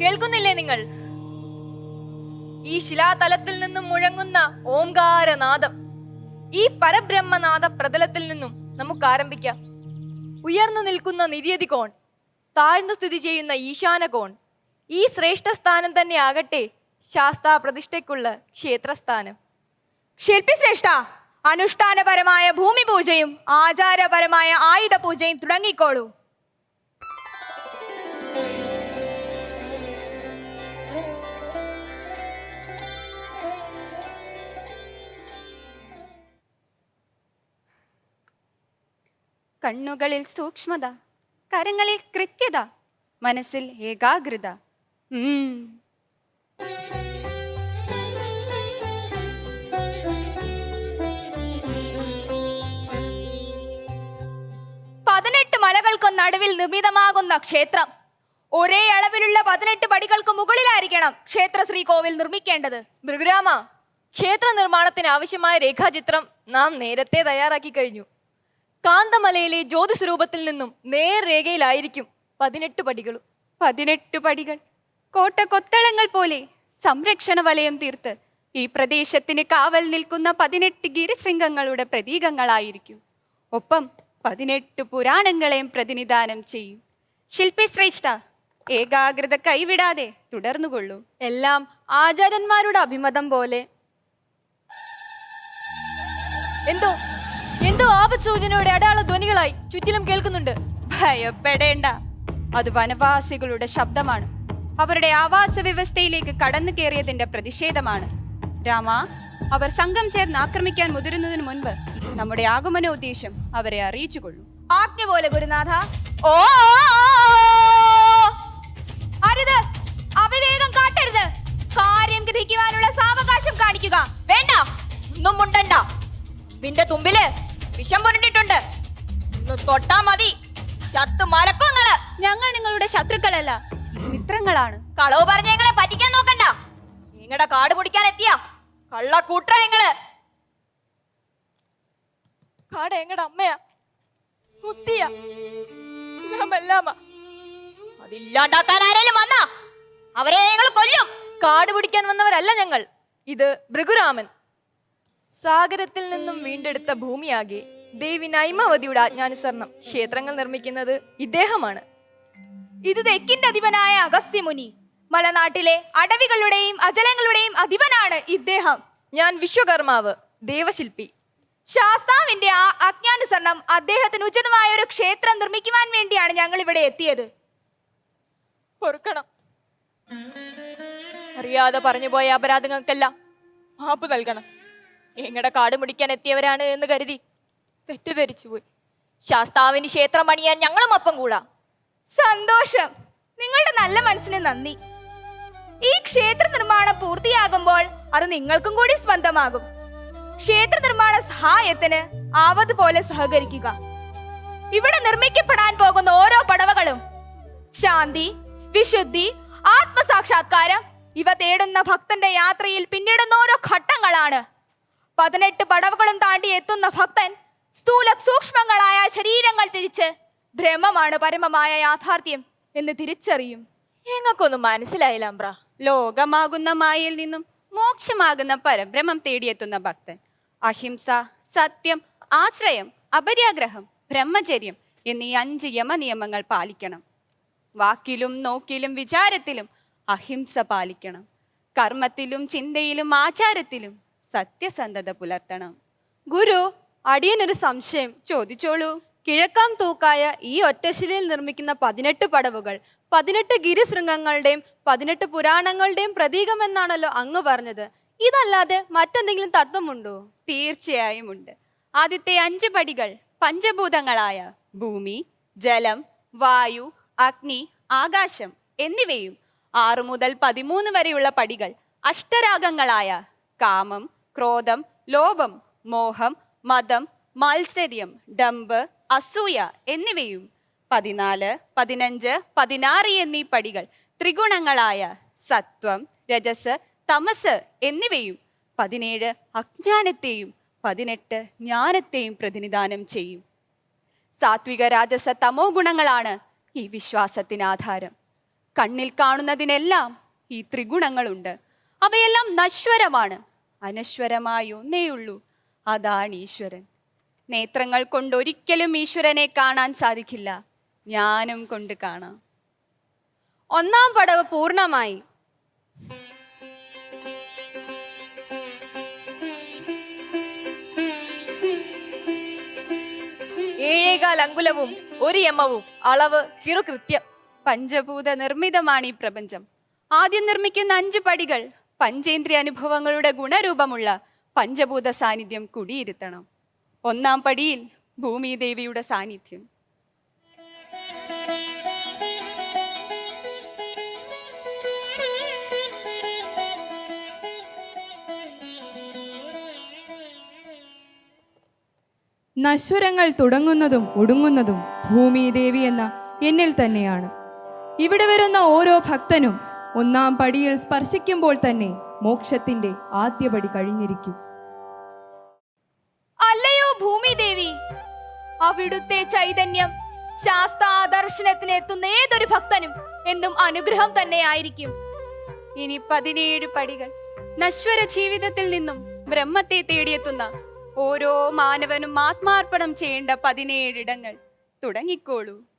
കേൾക്കുന്നില്ലേ നിങ്ങൾ? ഈ ശിലാതലത്തിൽ നിന്നും മുഴങ്ങുന്ന ഓംകാരനാദം ഈ പരബ്രഹ്മനാദ പ്രതലത്തിൽ നിന്നും നമുക്ക് ആരംഭിക്കാം. ഉയർന്നു നിൽക്കുന്ന നിര്യതി കോൺ താഴ്ന്നു സ്ഥിതി ചെയ്യുന്ന ഈശാന കോൺ ഈ ശ്രേഷ്ഠ സ്ഥാനം തന്നെ ആകട്ടെ ശാസ്താ പ്രതിഷ്ഠയ്ക്കുള്ള ക്ഷേത്രസ്ഥാനം. ശില്പി ശ്രേഷ്ഠ അനുഷ്ഠാനപരമായ ഭൂമി പൂജയും ആചാരപരമായ ആയുധ പൂജയും തുടങ്ങിക്കോളൂ. കണ്ണുകളിൽ സൂക്ഷ്മത കരങ്ങളിൽ കൃത്യത മനസ്സിൽ ഏകാഗ്രത. പതിനെട്ട് മലകൾക്കും നടുവിൽ നിർമ്മിതമാകുന്ന ക്ഷേത്രം. ഒരേ അളവിലുള്ള പതിനെട്ട് പടികൾക്ക് മുകളിലായിരിക്കണം ക്ഷേത്ര ശ്രീകോവിൽ നിർമ്മിക്കേണ്ടത്. മൃഗുരാമ ക്ഷേത്ര നിർമ്മാണത്തിന് ആവശ്യമായ രേഖാചിത്രം നാം നേരത്തെ തയ്യാറാക്കി കഴിഞ്ഞു. കാന്തമലയിലെ ജ്യോതിസ്വരൂപത്തിൽ നിന്നും നേർരേഖയിലായിരിക്കും പതിനെട്ട് പടികളും. പതിനെട്ട് പടികൾ. കോട്ട കൊത്തളങ്ങൾ പോലെ സംരക്ഷണ വലയം തീർത്ത് ഈ പ്രദേശത്തിന് കാവൽ നിൽക്കുന്ന പതിനെട്ട് ഗിരിശൃംഗങ്ങളുടെ പ്രതീകങ്ങളായിരിക്കും. ഒപ്പം പതിനെട്ട് പുരാണങ്ങളെയും പ്രതിനിധാനം ചെയ്യും. ശില്പി ശ്രേഷ്ഠ ഏകാഗ്രത കൈവിടാതെ തുടർന്നുകൊള്ളൂ. എല്ലാം ആചാര്യന്മാരുടെ അഭിമതം പോലെ. എന്തോ? എന്തോ ആപത് സൂചനയുടെ അടയാള ധ്വനികളായി ചുറ്റിലും കേൾക്കുന്നുണ്ട്. ഭയപ്പെടേണ്ട. അത് വനവാസികളുടെ ശബ്ദമാണ്. അവരുടെ ആവാസ വ്യവസ്ഥയിലേക്ക് കടന്നു കയറിയതിന്റെ പ്രതിഷേധമാണ്. രാമ അവർ സംഘം ചേർന്ന് ആക്രമിക്കാൻ മുതിരുന്നതിന് മുൻപ് നമ്മുടെ ആഗമന ആഗമനോദ്ദേശം അവരെ അറിയിച്ചുകൊള്ളൂ. ആജ്ഞ പോലെ ഗുരുനാഥ. ഓ. അരുത്. അവിവേകം കാട്ടരുത്. കാര്യം ഗ്രഹിക്കുവാനുള്ള സാവകാശം കാണിക്കുക. വേണ്ട. ഒന്നും മുണ്ടണ്ട. നിന്റെ തുമ്പിൽ വിഷം പുരണ്ടിട്ടുണ്ട് തൊട്ടാ മതി. ചത്ത് മലക്കുങ്ങൾ. ഞങ്ങൾ നിങ്ങളുടെ ശത്രുക്കളല്ല മിത്രങ്ങളാണ്. കളവ് പറഞ്ഞ ഞങ്ങളെ പറ്റിക്കാൻ നോക്കണ്ട. നിങ്ങളുടെ കാട് പിടിക്കാൻ എത്തിയ. കള്ളക്കൂട്ട ഞങ്ങൾ. കാട് എങ്ങടെ അമ്മയാ. മുത്തിയ അതില്ലാണ്ടാക്കാൻ ആരേലും വന്നാ? അവരെ ഞങ്ങൾ കൊല്ലും. കാട് പിടിക്കാൻ വന്നവരല്ല ഞങ്ങൾ. ഇത് ഭൃഗുരാമൻ. സാഗരത്തിൽ നിന്നും വീണ്ടെടുത്ത ഭൂമിയാകെ ദേവി നൈമവതിയുടെ ആജ്ഞാനുസരണം ക്ഷേത്രങ്ങൾ നിർമ്മിക്കുന്നത് ഇദ്ദേഹമാണ്. ഇത് തെക്കിന്റെ അധിപനായ അഗസ്ത്യമുനി. മലനാട്ടിലെ അടവികളുടെയും അജലങ്ങളുടെയും അധിപനാണ് ഇദ്ദേഹം. ഞാൻ വിശ്വകർമാവ് ദേവശില്പി. ശാസ്താവിന്റെ ആ ആജ്ഞാനുസരണം അദ്ദേഹത്തിന് ഉചിതമായ ഒരു ക്ഷേത്രം നിർമ്മിക്കുവാൻ വേണ്ടിയാണ് ഞങ്ങൾ ഇവിടെ എത്തിയത്. പൊറുക്കണം. അറിയാതെ പറഞ്ഞുപോയ അപരാധങ്ങൾക്കെല്ലാം മാപ്പ് നൽകണം. എങ്ങടെ കാട് മുടിക്കാൻ എത്തിയവരാണ് എന്ന് കരുതി. തെറ്റിദ്ധരിച്ചു പോയി. ശാസ്താവിന് ക്ഷേത്രം പണിയാൻ ഞങ്ങളും ഒപ്പം കൂടാ. സന്തോഷം. നിങ്ങളുടെ നല്ല മനസ്സിന് നന്ദി. ഈ ക്ഷേത്ര നിർമ്മാണം പൂർത്തിയാകുമ്പോൾ അത് നിങ്ങൾക്കും കൂടി സ്വന്തമാകും. ക്ഷേത്ര നിർമ്മാണ സഹായത്തിന് ആവത് പോലെ സഹകരിക്കുക. ഇവിടെ നിർമ്മിക്കപ്പെടാൻ പോകുന്ന ഓരോ പടവകളും ശാന്തി വിശുദ്ധി ആത്മസാക്ഷാത്കാരം ഇവ തേടുന്ന ഭക്തന്റെ യാത്രയിൽ പിന്നിടുന്ന ഓരോ ഘട്ടങ്ങളാണ്. പതിനെട്ട് പടവുകളും താണ്ടി എത്തുന്ന ഭക്തൻ സ്ഥൂല സൂക്ഷ്മങ്ങളായ ശരീരങ്ങൾ തിരിച്ച് ഭ്രമമാണ് പരമമായ യാഥാർത്ഥ്യം എന്ന് തിരിച്ചറിയും. ഞങ്ങൾക്കൊന്നും മനസ്സിലായില്ല അമ്പ്ര. ലോകമാകുന്ന മായയിൽ നിന്നും മോക്ഷമാകുന്ന പരബ്രഹ്മം തേടിയെത്തുന്ന ഭക്തൻ. അഹിംസ സത്യം ആശ്രയം അപര്യാഗ്രഹം ബ്രഹ്മചര്യം എന്നീ അഞ്ച് യമനിയമങ്ങൾ പാലിക്കണം. വാക്കിലും നോക്കിലും വിചാരത്തിലും അഹിംസ പാലിക്കണം. കർമ്മത്തിലും ചിന്തയിലും ആചാരത്തിലും സത്യസന്ധത പുലർത്തണം. ഗുരു അടിയനൊരു സംശയം ചോദിച്ചോളൂ. കിഴക്കാം തൂക്കായ ഈ ഒറ്റശിലയിൽ നിർമ്മിക്കുന്ന പതിനെട്ട് പടവുകൾ പതിനെട്ട് ഗിരിശൃംഗങ്ങളുടെയും പതിനെട്ട് പുരാണങ്ങളുടെയും പ്രതീകമെന്നാണല്ലോ അങ്ങ് പറഞ്ഞത്. ഇതല്ലാതെ മറ്റെന്തെങ്കിലും തത്വമുണ്ടോ? തീർച്ചയായും ഉണ്ട്. ആദ്യത്തെ അഞ്ച് പടികൾ പഞ്ചഭൂതങ്ങളായ ഭൂമി ജലം വായു അഗ്നി ആകാശം എന്നിവയും ആറു മുതൽ പതിമൂന്ന് വരെയുള്ള പടികൾ അഷ്ടരാഗങ്ങളായ കാമം ക്രോധം ലോഭം മോഹം മതം മത്സര്യം ഡംബ് അസൂയ എന്നിവയും പതിനാല് പതിനഞ്ച് പതിനാറ് എന്നീ പടികൾ ത്രിഗുണങ്ങളായ സത്വം രജസ് തമസ് എന്നിവയും പതിനേഴ് അജ്ഞാനത്തെയും പതിനെട്ട് ജ്ഞാനത്തെയും പ്രതിനിധാനം ചെയ്യും. സാത്വിക രാജസ തമോ ഗുണങ്ങളാണ് ഈ വിശ്വാസത്തിന് ആധാരം. കണ്ണിൽ കാണുന്നതിനെല്ലാം ഈ ത്രിഗുണങ്ങളുണ്ട്. അവയെല്ലാം നശ്വരമാണ്. അനശ്വരമായ ഒന്നേയുള്ളൂ അതാണ് ഈശ്വരൻ. നേത്രങ്ങൾ കൊണ്ട് ഒരിക്കലും ഈശ്വരനെ കാണാൻ സാധിക്കില്ല. ജ്ഞാനം കൊണ്ട് കാണാം. ഒന്നാം പടവ് പൂർണമായി. ഏഴേകാൽ അങ്കുലവും ഒരു യമവും. അളവ് കിറുകൃത്യം. പഞ്ചഭൂത നിർമ്മിതമാണ് ഈ പ്രപഞ്ചം. ആദ്യം നിർമ്മിക്കുന്ന അഞ്ച് പടികൾ പഞ്ചേന്ദ്രിയ അനുഭവങ്ങളുടെ ഗുണരൂപമുള്ള പഞ്ചഭൂത സാന്നിധ്യം കുടിയിരുത്തണം. ഒന്നാം പടിയിൽ ഭൂമിദേവിയുടെ സാന്നിധ്യം. നശ്വരങ്ങൾ തുടങ്ങുന്നതും ഒടുങ്ങുന്നതും ഭൂമിദേവി എന്ന എന്നിൽ തന്നെയാണ്. ഇവിടെ വരുന്ന ഓരോ ഭക്തനും ഒന്നാം പടിയിൽ സ്പർശിക്കുമ്പോൾ തന്നെ മോക്ഷത്തിന്റെ ആദ്യപടി കഴിഞ്ഞിരിക്കും. അല്ലയോ ഭൂമിദേവി? അവിടുത്തെ ചൈതന്യം ശാസ്താദർശനത്തിന് എത്തുന്ന ഏതൊരു ഭക്തനും എന്നും അനുഗ്രഹം തന്നെ ആയിരിക്കും. ഇനി പതിനേഴ് പടികൾ. നശ്വര ജീവിതത്തിൽ നിന്നും ബ്രഹ്മത്തെ തേടിയെത്തുന്ന ഓരോ മാനവനും ആത്മാർപ്പണം ചെയ്യേണ്ട പതിനേഴിടങ്ങൾ തുടങ്ങിക്കോളൂ.